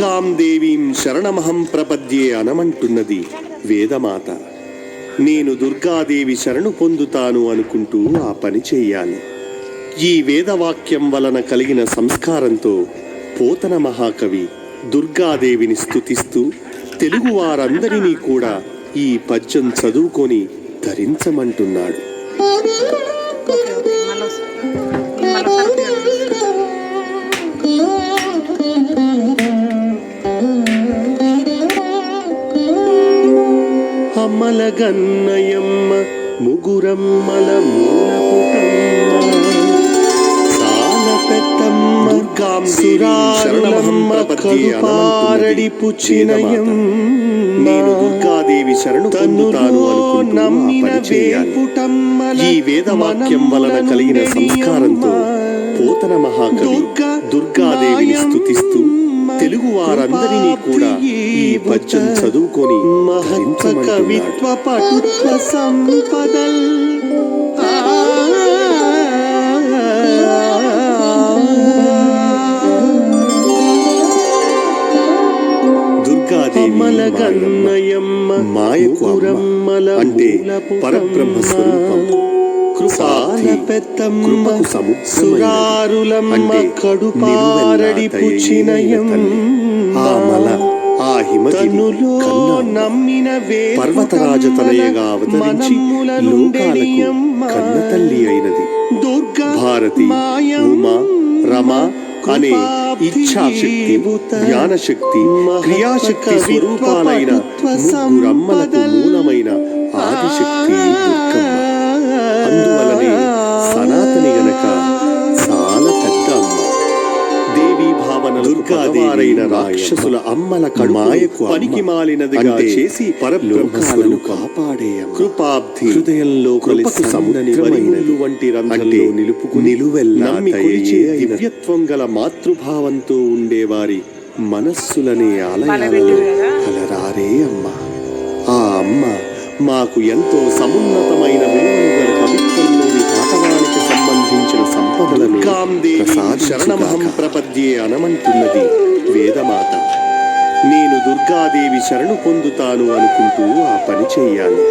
దుర్గాం దేవీం శరణమహం ప్రపద్యే అనమంటున్నది వేదమాత. నేను దుర్గాదేవి శరణు పొందుతాను అనుకుంటూ ఆ పని చేయాలి ఈ వేదవాక్యం వలన కలిగిన సంస్కారంతో పోతన మహాకవి దుర్గాదేవిని స్తుతిస్తూ తెలుగు వారందరినీ కూడా ఈ పద్యం చదువుకొని ధరించమంటున్నాడు. ముగురమ్మల సాల పెద్దమ్మ కడుపారడి పుచ్చినయం నేను దుర్గాదేవి శరణు పొందుతాను. ఈ వేదవాక్యం వలన కలిగిన సంస్కారంతో పోతన మహాకవి దుర్గాదేవిని స్తుతిస్తూ వారందరినీ కూడా ఈ పద్యం చదువుకొని మహత్వ. కవిత్వ పటుత్వ సంపదల్ దుర్గాదేవి అమలగన్నయమ్మ మాయకు అంటే. పరబ్రహ్మ స్వరూపం పెద్దమ్మ. సురారులమ్మ కడుపారడి నిలువెల్లా తల్లి. మల ఆ హిమగిరి కన్న నమ్మిన పర్వతరాజతనయగా అవతరించి లోకాలకు కన్నతల్లి అయినది భారతి ఉమా రమ అనే ఇచ్ఛాశక్తి జ్ఞానశక్తి క్రియాశక్తి స్వరూపాలైన ముగ్గురమ్మలకు దుర్గాదేవైన రాక్షసుల అమ్మల కడుమాయకు పనికి మాలినదిగా చేసి పరబ్రహ్మలను కాపాడే. కృపాబ్ధి హృదయంలో కృపకు సముద్రమైనది వంటి రంధ్రంలో నిలుపుకు నిలువెల్లా కొలిచే దివ్యత్వం గల మాతృభావంతో ఉండేవారి మనస్సులనే ఆలయాలలో కలరారే అమ్మ. ఆ అమ్మ మాకు ఎంతో సమున్నతమైన విలువలు గల కవిత్వంలోని పాఠవానికి సంబంధించిన సంపదలను శరణమహం ప్రపద్యే అనమంటున్నది. వేదమాత. నేను దుర్గాదేవి శరణు పొందుతాను అనుకుంటూ ఆ పని చేయాలి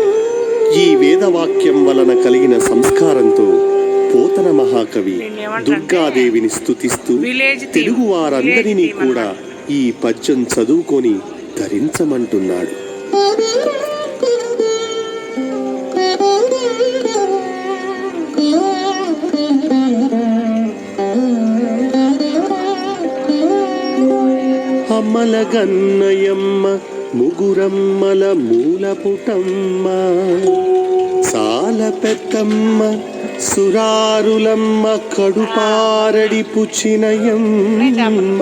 ఈ వేదవాక్యం వలన కలిగిన సంస్కారంతో పోతన మహాకవి దుర్గాదేవిని థీమ్. తెలుగు వారందరినీ కూడా ఈ పద్యం చదువుకొని ధరించమంటున్నాడు. అమ్మల గన్నయమ్మ ముగురమ్మల మూలపుటమ్మ. సాల పెద్దమ్మ సురారులమ్మ కడుపారడి పుచ్చినయమ్మ.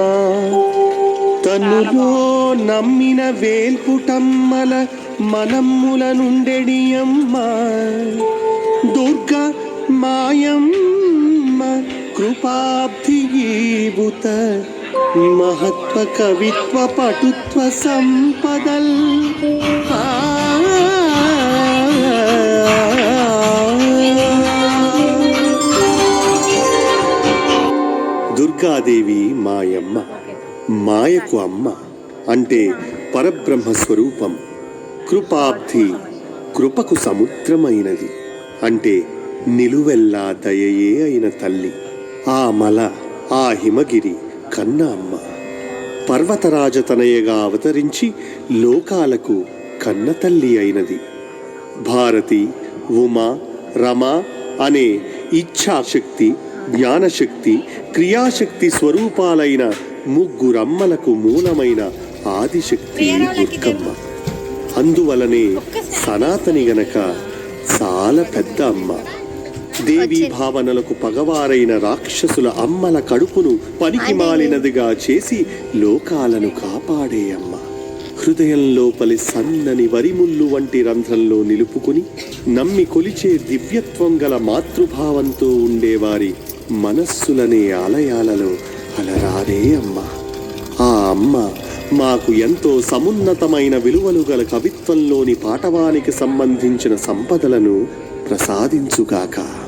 తనులో నమ్మిన వేల్పుటమ్మల మనమ్ముల నుండెడియమ్మ. దుర్గ మాయమ్మ కృపాబ్ధిగీభూత మహత్వ కవిత్వ పటుత్వ సంపదల్ దుర్గాదేవి మాయమ్మ మాయకు అమ్మ అంటే పరబ్రహ్మ స్వరూపం కృపాబ్ధి కృపకు సముద్రమైనది అంటే నిలువెల్లా దయయే అయిన తల్లి. ఆ మల ఆ హిమగిరి కన్న అమ్మ. పర్వతరాజతనయగా అవతరించి లోకాలకు కన్న తల్లి అయినది. భారతి ఉమా రమ అనే ఇచ్ఛాశక్తి జ్ఞానశక్తి క్రియాశక్తి స్వరూపాలైన ముగ్గురమ్మలకు మూలమైన ఆదిశక్తి దుర్గమ్మ. అందువలనే సనాతని గనక చాలా పెద్ద అమ్మ. దేవీ భావనలకు పగవారైన రాక్షసుల అమ్మల కడుపును పనికి మాలినదిగా చేసి లోకాలను కాపాడే అమ్మ. హృదయం లోపలి సన్నని వరిముళ్ళు వంటి రంధ్రంలో నిలుపుకుని నమ్మి కొలిచే దివ్యత్వం గల మాతృభావంతో ఉండేవారి మనస్సులనే ఆలయాలలో అలరారే అమ్మ. ఆ అమ్మ మాకు ఎంతో సమున్నతమైన విలువలు గల కవిత్వంలోని పాఠవానికి సంబంధించిన సంపదలను ప్రసాదించుగాక.